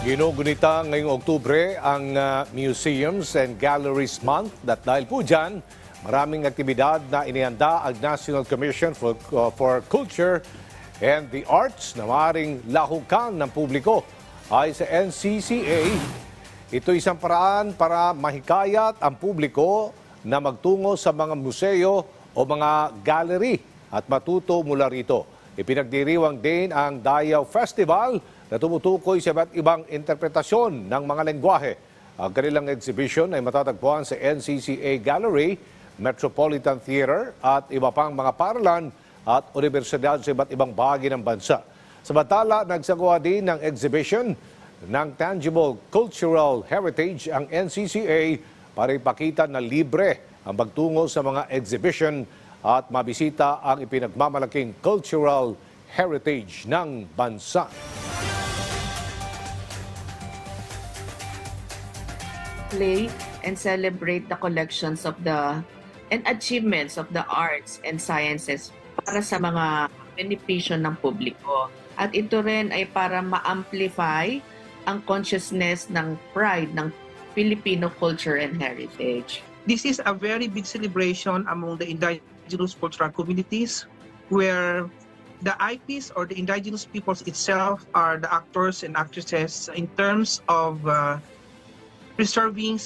Ginugunita ngayong Oktubre ang ah, Museums and Galleries Month at dahil po dyan, maraming aktibidad na inihanda ang National Commission for, uh, for Culture and the Arts na maaaring lahukan ng publiko. Ay sa NCCA, ito isang paraan para mahikayat ang publiko na magtungo sa mga museo o mga gallery at matuto mula rito. Ipinagdiriwang din ang Dayaw Festival na tumutukoy sa iba't ibang interpretasyon ng mga lengguwahe. Ang kanilang exhibition ay matatagpuan sa NCCA Gallery, Metropolitan Theater at iba pang mga paralan at universidad sa iba't ibang bahagi ng bansa. Samantala, nagsagawa din ng exhibition ng Tangible Cultural Heritage ang NCCA para ipakita na libre ang magtungo sa mga exhibition at mabisita ang ipinagmamalaking cultural heritage ng bansa. play and celebrate the collections of the and achievements of the arts and sciences para sa mga benepisyo ng publiko. At ito rin ay para ma-amplify ang consciousness ng pride ng Filipino culture and heritage. This is a very big celebration among the indigenous cultural communities where the IPs or the indigenous peoples itself are the actors and actresses in terms of uh, preserving